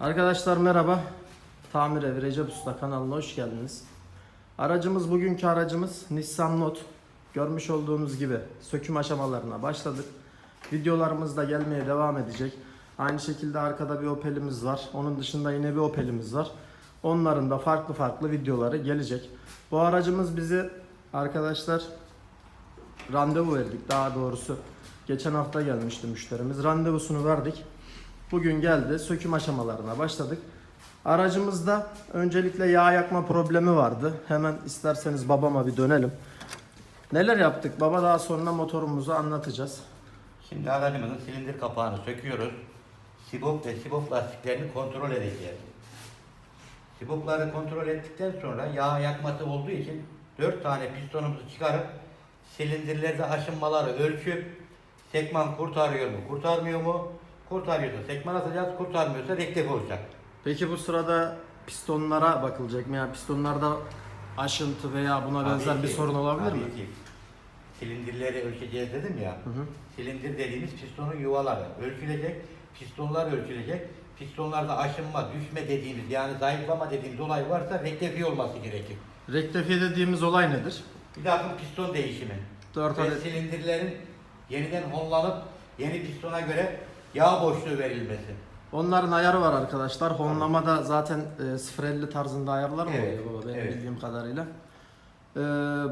Arkadaşlar merhaba. Tamir Evi Recep Usta kanalına hoş geldiniz. Aracımız bugünkü aracımız Nissan Note. Görmüş olduğunuz gibi söküm aşamalarına başladık. Videolarımız da gelmeye devam edecek. Aynı şekilde arkada bir Opel'imiz var. Onun dışında yine bir Opel'imiz var. Onların da farklı farklı videoları gelecek. Bu aracımız bizi arkadaşlar randevu verdik daha doğrusu. Geçen hafta gelmişti müşterimiz. Randevusunu verdik. Bugün geldi. Söküm aşamalarına başladık. Aracımızda öncelikle yağ yakma problemi vardı. Hemen isterseniz babama bir dönelim. Neler yaptık baba daha sonra motorumuzu anlatacağız. Şimdi aracımızın silindir kapağını söküyoruz. Sibop ve sibop lastiklerini kontrol edeceğiz. Sibopları kontrol ettikten sonra yağ yakması olduğu için 4 tane pistonumuzu çıkarıp silindirlerde aşınmaları ölçüp sekman kurtarıyor mu, kurtarmıyor mu? Kurtarıyorsa sekman atacağız, kurtarmıyorsa rektif olacak. Peki bu sırada pistonlara bakılacak mı? Yani pistonlarda aşıntı veya buna benzer Tabii bir ki, sorun olabilir tabii mi? ki. Silindirleri ölçeceğiz dedim ya. Hı hı. Silindir dediğimiz pistonun yuvaları ölçülecek, pistonlar ölçülecek. Pistonlarda aşınma, düşme dediğimiz yani zayıflama dediğimiz olay varsa rektifiye olması gerekir. Rektifiye dediğimiz olay nedir? Bir de piston değişimi. 4 Ve adet silindirlerin yeniden honlanıp yeni pistona göre yağ boşluğu verilmesi. Onların ayarı var arkadaşlar. Honlamada zaten e, 0.50 tarzında ayarlar mı Evet, oluyor baba benim evet. bildiğim kadarıyla. E,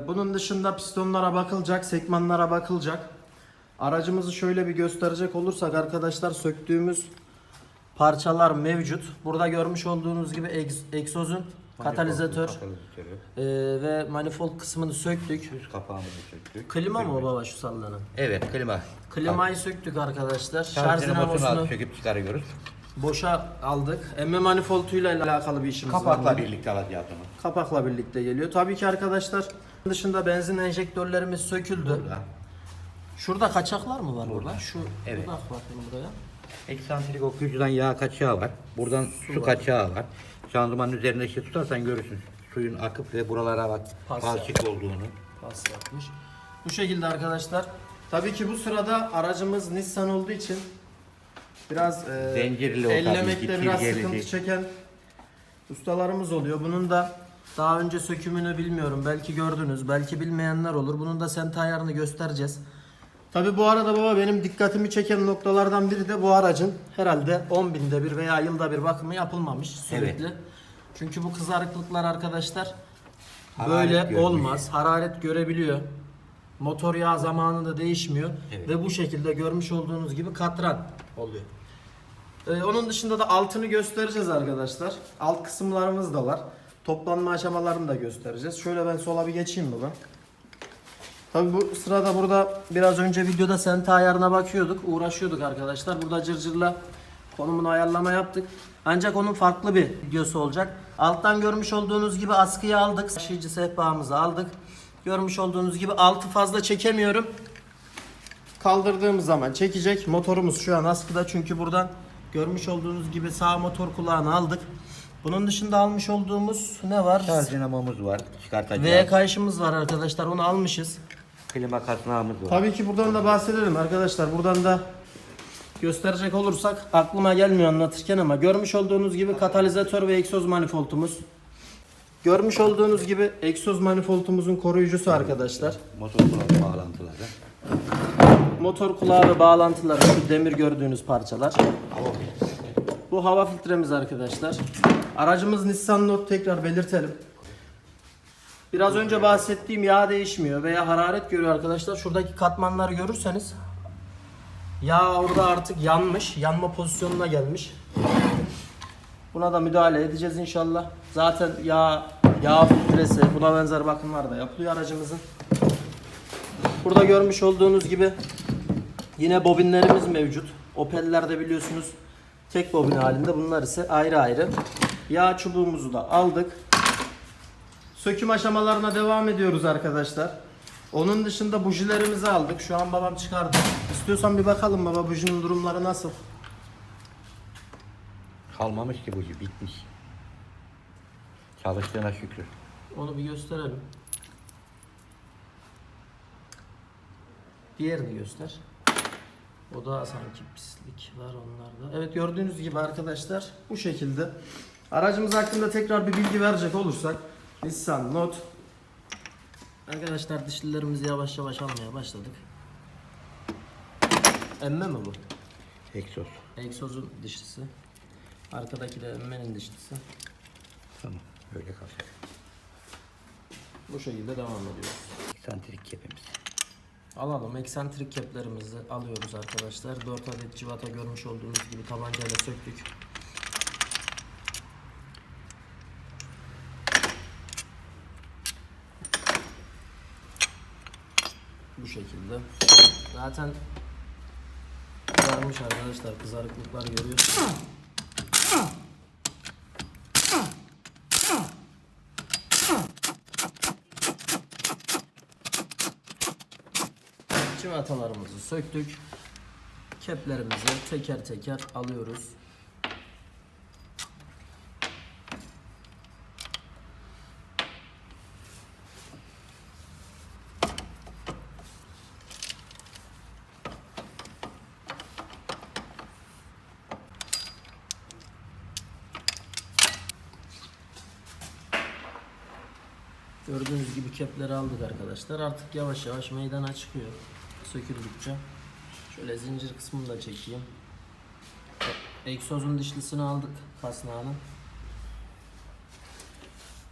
bunun dışında pistonlara bakılacak, sekmanlara bakılacak. Aracımızı şöyle bir gösterecek olursak arkadaşlar söktüğümüz parçalar mevcut. Burada görmüş olduğunuz gibi egz- egzozun katalizatör Katalizatörü. e, ve manifold kısmını söktük. Üst kapağımızı söktük. Klima mı baba şu sallanan? Evet klima. Klimayı söktük arkadaşlar. Şarj dinamosunu söküp çıkarıyoruz. boşa aldık. Emme manifolduyla alakalı bir işimiz var. Kapakla birlikte alacağız onu. Kapakla birlikte geliyor. Tabii ki arkadaşlar dışında benzin enjektörlerimiz söküldü. Burada. Şurada kaçaklar mı var burada? Burada. Şu Evet. bakayım buraya. Eksantrik okuyucudan yağ kaçağı var. Buradan su, var. kaçağı var. Şanzımanın üzerine işte tutarsan görürsün. Suyun akıp ve buralara bak Pas palçık olduğunu. Pas yapmış. Bu şekilde arkadaşlar. Tabii ki bu sırada aracımız Nissan olduğu için biraz e, Zincirli o tabii ki, ellemekte biraz çizgili. sıkıntı çeken ustalarımız oluyor. Bunun da daha önce sökümünü bilmiyorum. Belki gördünüz, belki bilmeyenler olur. Bunun da sent ayarını göstereceğiz. Tabi bu arada baba benim dikkatimi çeken noktalardan biri de bu aracın herhalde 10 binde bir veya yılda bir bakımı yapılmamış sürekli. Çünkü bu kızarıklıklar arkadaşlar Hararet böyle görmüş. olmaz. Hararet görebiliyor. Motor yağı zamanında değişmiyor Evet. ve bu şekilde görmüş olduğunuz gibi katran oluyor. Ee, onun dışında da altını göstereceğiz arkadaşlar. Alt kısımlarımız da var. Toplanma aşamalarını da göstereceğiz. Şöyle ben sola bir geçeyim baba. Tabi bu sırada burada biraz önce videoda sente ayarına bakıyorduk. Uğraşıyorduk arkadaşlar. Burada cırcırla konumunu ayarlama yaptık. Ancak onun farklı bir videosu olacak. Alttan görmüş olduğunuz gibi askıyı aldık. Taşıyıcı sehpamızı aldık. Görmüş olduğunuz gibi altı fazla çekemiyorum. Kaldırdığımız zaman çekecek. Motorumuz şu an askıda çünkü buradan görmüş olduğunuz gibi sağ motor kulağını aldık. Bunun dışında almış olduğumuz ne var? Şarj dinamomuz var. Çıkartacağız. V kayışımız var arkadaşlar. Onu almışız. Klima kasnağımız var. Tabii ki buradan da bahsedelim arkadaşlar. Buradan da gösterecek olursak aklıma gelmiyor anlatırken ama görmüş olduğunuz gibi katalizatör ve egzoz manifoldumuz. Görmüş olduğunuz gibi egzoz manifoldumuzun koruyucusu arkadaşlar. Motor kulağı bağlantıları. Motor kulağı ve bağlantıları şu demir gördüğünüz parçalar. Bu hava filtremiz arkadaşlar. Aracımız Nissan Note tekrar belirtelim. Biraz önce bahsettiğim yağ değişmiyor veya hararet görüyor arkadaşlar. Şuradaki katmanları görürseniz yağ orada artık yanmış. Yanma pozisyonuna gelmiş. Buna da müdahale edeceğiz inşallah. Zaten yağ, yağ filtresi buna benzer bakımlar da yapılıyor aracımızın. Burada görmüş olduğunuz gibi yine bobinlerimiz mevcut. Opel'lerde biliyorsunuz tek bobin halinde. Bunlar ise ayrı ayrı. Yağ çubuğumuzu da aldık. Söküm aşamalarına devam ediyoruz arkadaşlar. Onun dışında bujilerimizi aldık. Şu an babam çıkardı. İstiyorsan bir bakalım baba bujinin durumları nasıl? Kalmamış ki bu iş, bitmiş. Çalıştığına şükür. Onu bir gösterelim. Diğerini göster. O da sanki pislik var onlarda. Evet gördüğünüz gibi arkadaşlar bu şekilde. Aracımız hakkında tekrar bir bilgi verecek olursak Nissan Note Arkadaşlar dişlilerimizi yavaş yavaş almaya başladık. Emme mi bu? Egzoz. Egzozun dişlisi. Arkadaki de emmenin dişlisi. Tamam. Öyle kalacak. Bu şekilde devam ediyoruz. Santrik kepimiz. Alalım. Eksantrik keplerimizi alıyoruz arkadaşlar. 4 adet civata görmüş olduğunuz gibi tabancayla söktük. Bu şekilde. Zaten kızarmış arkadaşlar. Kızarıklıklar görüyorsunuz. Civatalarımızı söktük. Keplerimizi teker teker alıyoruz. Gördüğünüz gibi kepleri aldık arkadaşlar. Artık yavaş yavaş meydana çıkıyor. Söküldükçe. Şöyle zincir kısmını da çekeyim. Egzozun dişlisini aldık kasnağının.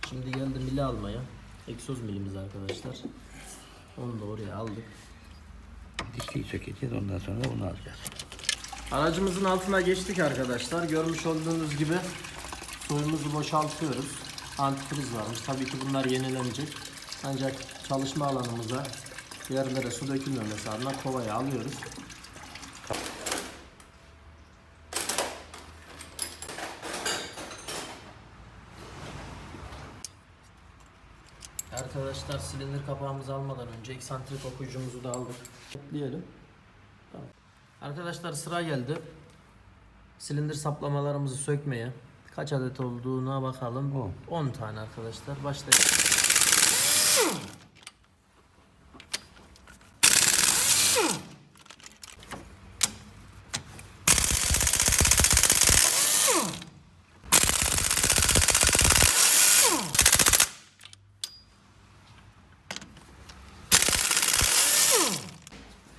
Şimdi geldi mili almaya. Egzoz milimiz arkadaşlar. Onu da oraya aldık. Dişliyi sökeceğiz. Ondan sonra onu alacağız. Aracımızın altına geçtik arkadaşlar. Görmüş olduğunuz gibi suyumuzu boşaltıyoruz. Antifriz varmış. Tabii ki bunlar yenilenecek. Ancak çalışma alanımıza yerlere su dökülmemesi adına kovaya alıyoruz. Arkadaşlar silindir kapağımızı almadan önce eksantrik okuyucumuzu da aldık. Ekleyelim. Tamam. Arkadaşlar sıra geldi. Silindir saplamalarımızı sökmeye. Kaç adet olduğuna bakalım. On. 10 tane arkadaşlar. Başlayalım.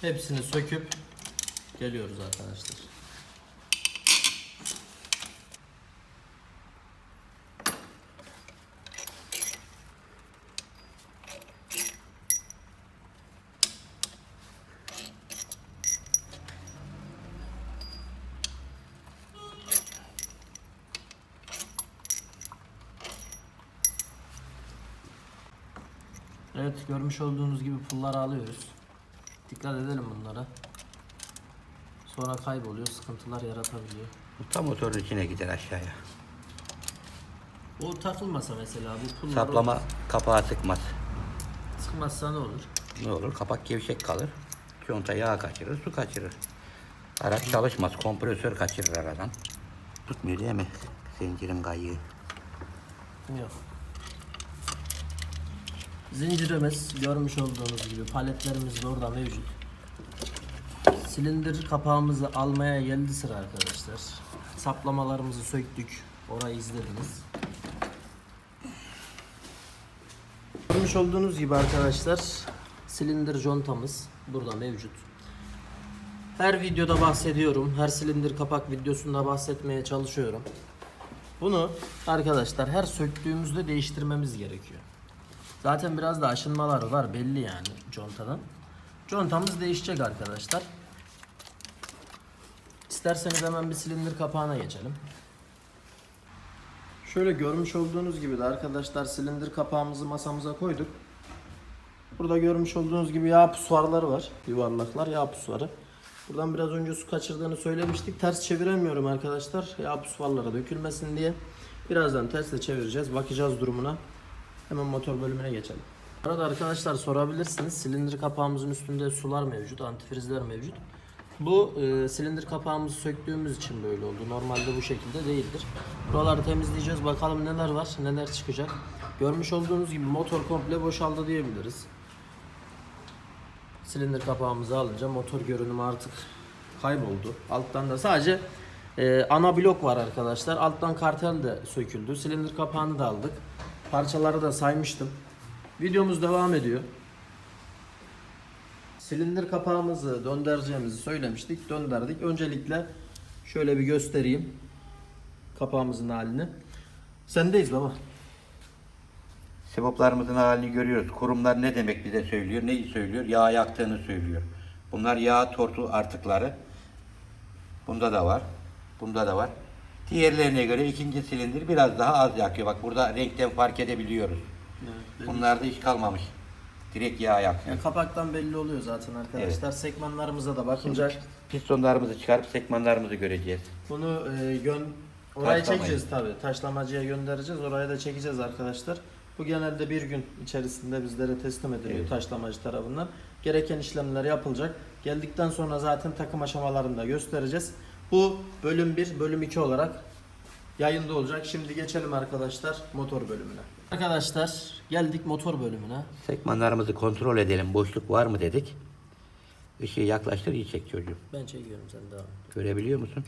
Hepsini söküp geliyoruz arkadaşlar. Evet görmüş olduğunuz gibi pulları alıyoruz. Dikkat edelim bunlara. Sonra kayboluyor, sıkıntılar yaratabiliyor. Bu tam motorun içine gider aşağıya. O takılmasa mesela bu pullar Saplama kapağı sıkmaz. sıkmazsa ne olur? Ne olur? Kapak gevşek kalır. Conta yağ kaçırır, su kaçırır. Araç çalışmaz. Kompresör kaçırır aradan. Tutmuyor değil mi? Zincirin kayığı. Yok. Zincirimiz görmüş olduğunuz gibi paletlerimiz de orada mevcut. Silindir kapağımızı almaya geldi sıra arkadaşlar. Saplamalarımızı söktük. Orayı izlediniz. Görmüş olduğunuz gibi arkadaşlar silindir contamız burada mevcut. Her videoda bahsediyorum. Her silindir kapak videosunda bahsetmeye çalışıyorum. Bunu arkadaşlar her söktüğümüzde değiştirmemiz gerekiyor. Zaten biraz da aşınmaları var belli yani contadan. Contamız değişecek arkadaşlar. İsterseniz hemen bir silindir kapağına geçelim. Şöyle görmüş olduğunuz gibi de arkadaşlar silindir kapağımızı masamıza koyduk. Burada görmüş olduğunuz gibi yağ pusvarları var. Yuvarlaklar yağ pusvarı. Buradan biraz önce su kaçırdığını söylemiştik. Ters çeviremiyorum arkadaşlar. Yağ pusvarlara dökülmesin diye. Birazdan tersle çevireceğiz. Bakacağız durumuna. Hemen motor bölümüne geçelim. Arada arkadaşlar sorabilirsiniz. Silindir kapağımızın üstünde sular mevcut, antifrizler mevcut. Bu e, silindir kapağımızı söktüğümüz için böyle oldu. Normalde bu şekilde değildir. Buraları temizleyeceğiz. Bakalım neler var, neler çıkacak. Görmüş olduğunuz gibi motor komple boşaldı diyebiliriz. Silindir kapağımızı alınca motor görünümü artık kayboldu. Alttan da sadece e, ana blok var arkadaşlar. Alttan kartel de söküldü. Silindir kapağını da aldık. Parçaları da saymıştım. Videomuz devam ediyor. Silindir kapağımızı döndüreceğimizi söylemiştik. Döndürdük. Öncelikle şöyle bir göstereyim kapağımızın halini. Sendeyiz baba. Siboplarımızın halini görüyoruz. Kurumlar ne demek bize söylüyor, neyi söylüyor? Yağ yaktığını söylüyor. Bunlar yağ tortu artıkları. Bunda da var. Bunda da var. Diğerlerine göre ikinci silindir biraz daha az yakıyor. Bak burada renkten fark edebiliyoruz. Bunlarda hiç kalmamış. Direkt yağ yakıyor. Yani kapaktan belli oluyor zaten arkadaşlar. Sekmanlarımıza da bakınca Pistonlarımızı çıkarıp sekmanlarımızı göreceğiz. bunu e, gön oraya Taşlamayı. çekeceğiz tabi. Taşlamacıya göndereceğiz. Oraya da çekeceğiz arkadaşlar. Bu genelde bir gün içerisinde bizlere teslim ediliyor Evet. taşlamacı tarafından. Gereken işlemler yapılacak. Geldikten sonra zaten takım aşamalarını da göstereceğiz. Bu bölüm 1, bölüm 2 olarak yayında olacak. Şimdi geçelim arkadaşlar motor bölümüne. Arkadaşlar geldik motor bölümüne. Sekmanlarımızı kontrol edelim. Boşluk var mı dedik. Işığı yaklaştır iyi çek çocuğum. Ben çekiyorum sen devam. Görebiliyor musun?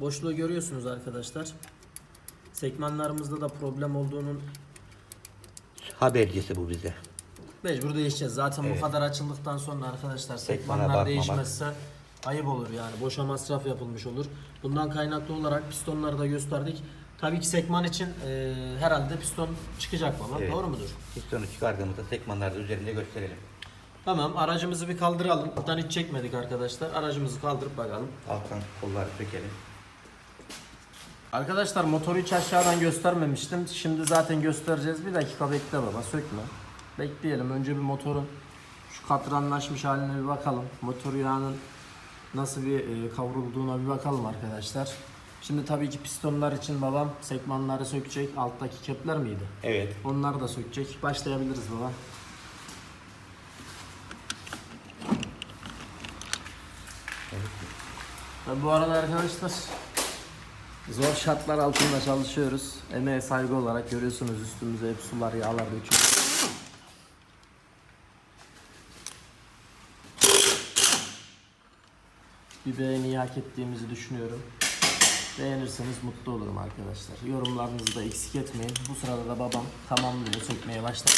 Boşluğu görüyorsunuz arkadaşlar. Sekmanlarımızda da problem olduğunun Habercisi bu bize. mecbur değişeceğiz. Zaten bu kadar açıldıktan sonra arkadaşlar Sekmana sekmanlar bakmamak. değişmezse ayıp olur yani. Boşa masraf yapılmış olur. Bundan kaynaklı olarak pistonları da gösterdik. Tabii ki sekman için e, herhalde piston çıkacak baba. Evet. Doğru mudur? Pistonu çıkardığımızda sekmanları da üzerinde gösterelim. Tamam aracımızı bir kaldıralım. Buradan hiç çekmedik arkadaşlar. Aracımızı kaldırıp bakalım. Alttan kolları sökelim. Arkadaşlar motoru hiç aşağıdan göstermemiştim. Şimdi zaten göstereceğiz. Bir dakika bekle baba sökme. Bekleyelim. Önce bir motorun şu katranlaşmış haline bir bakalım. Motor yağının nasıl bir e, kavrulduğuna bir bakalım arkadaşlar. Şimdi tabii ki pistonlar için babam sekmanları sökecek. Alttaki kepler miydi? Evet. Onları da sökecek. Başlayabiliriz baba. Tabii bu arada arkadaşlar zor şartlar altında çalışıyoruz. Emeğe saygı olarak görüyorsunuz üstümüze hep sular yağlar döküyoruz. Bir beğeni hak ettiğimizi düşünüyorum. Beğenirseniz mutlu olurum arkadaşlar. Yorumlarınızı da eksik etmeyin. Bu sırada da babam tamamlıyor, sökmeye başladı.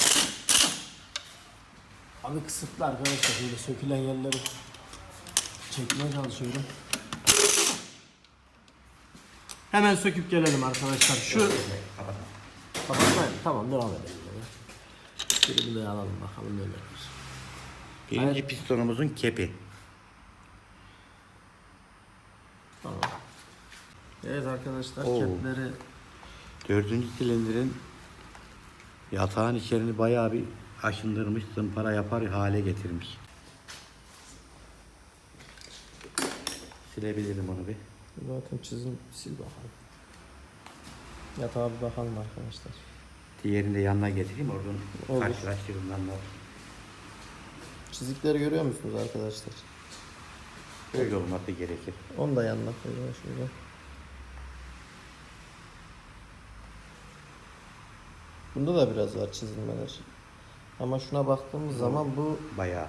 Abi kısıtlı arkadaşlar böyle sökülen yerleri çekmeye çalışıyorum. Hemen söküp gelelim arkadaşlar. Şu kapatmayın. Tamam devam edelim. Şöyle bir de alalım bakalım neler var. Birinci pistonumuzun kepi. Tamam. Evet arkadaşlar Oo. kepleri Dördüncü silindirin yatağın içerini bayağı bir aşındırmış, zımpara yapar hale getirmiş. Silebilirim onu bir. zaten çizim sil bakalım. Yatağa bir bakalım arkadaşlar. Diğerini de yanına getireyim oradan Olur. karşılaştırırım lan. Çizikleri görüyor musunuz arkadaşlar? Böyle olması gerekir. Onu da yanına koyacağım şöyle. Bunda da biraz var çizilmeler. Ama şuna baktığımız zaman bu Bayağı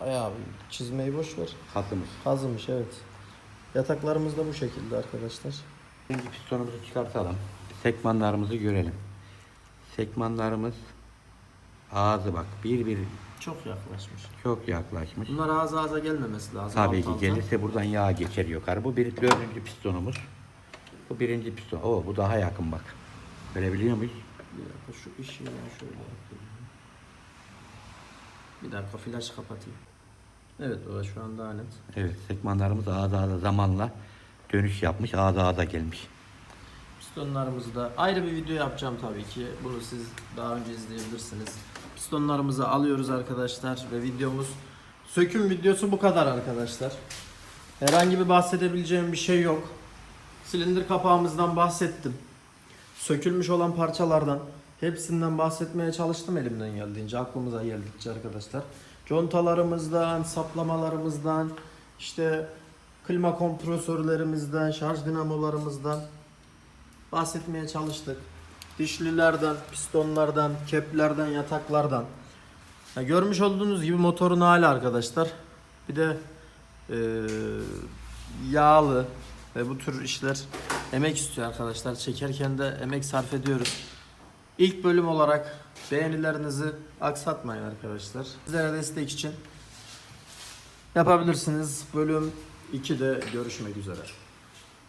bayağı bir çizmeyi boş ver. katılmış. Kazımış evet. Yataklarımız da bu şekilde arkadaşlar. Birinci pistonumuzu çıkartalım. Sekmanlarımızı görelim. Sekmanlarımız ağzı bak bir bir Çok yaklaşmış. çok yaklaşmış. Bunlar ağza ağza gelmemesi lazım. Tabii alt ki alta. gelirse buradan yağ geçer yukarı. Bu bir dördüncü pistonumuz. Bu birinci piston. Oo bu daha yakın bak. Görebiliyor muyuz? Bir dakika şu işi ben şöyle yapayım. Bir dakika flash kapatayım. Evet o şu an daha net. Evet sekmanlarımız ağza ağza zamanla dönüş yapmış. Ağza ağza gelmiş. Pistonlarımızı da ayrı bir video yapacağım tabii ki. Bunu siz daha önce izleyebilirsiniz. Pistonlarımızı alıyoruz arkadaşlar ve videomuz söküm videosu bu kadar arkadaşlar. Herhangi bir bahsedebileceğim bir şey yok. Silindir kapağımızdan bahsettim. Sökülmüş olan parçalardan hepsinden bahsetmeye çalıştım elimden geldiğince, aklımıza geldikçe arkadaşlar. Contalarımızdan, saplamalarımızdan, işte klima kompresörlerimizden, şarj dinamolarımızdan bahsetmeye çalıştık. Dişlilerden, pistonlardan, keplerden, yataklardan. Ya görmüş olduğunuz gibi motorun hali arkadaşlar. Bir de e, yağlı ve bu tür işler emek istiyor arkadaşlar. Çekerken de emek sarf ediyoruz. İlk bölüm olarak beğenilerinizi aksatmayın arkadaşlar. Sizlere destek için yapabilirsiniz. Bölüm 2'de görüşmek üzere.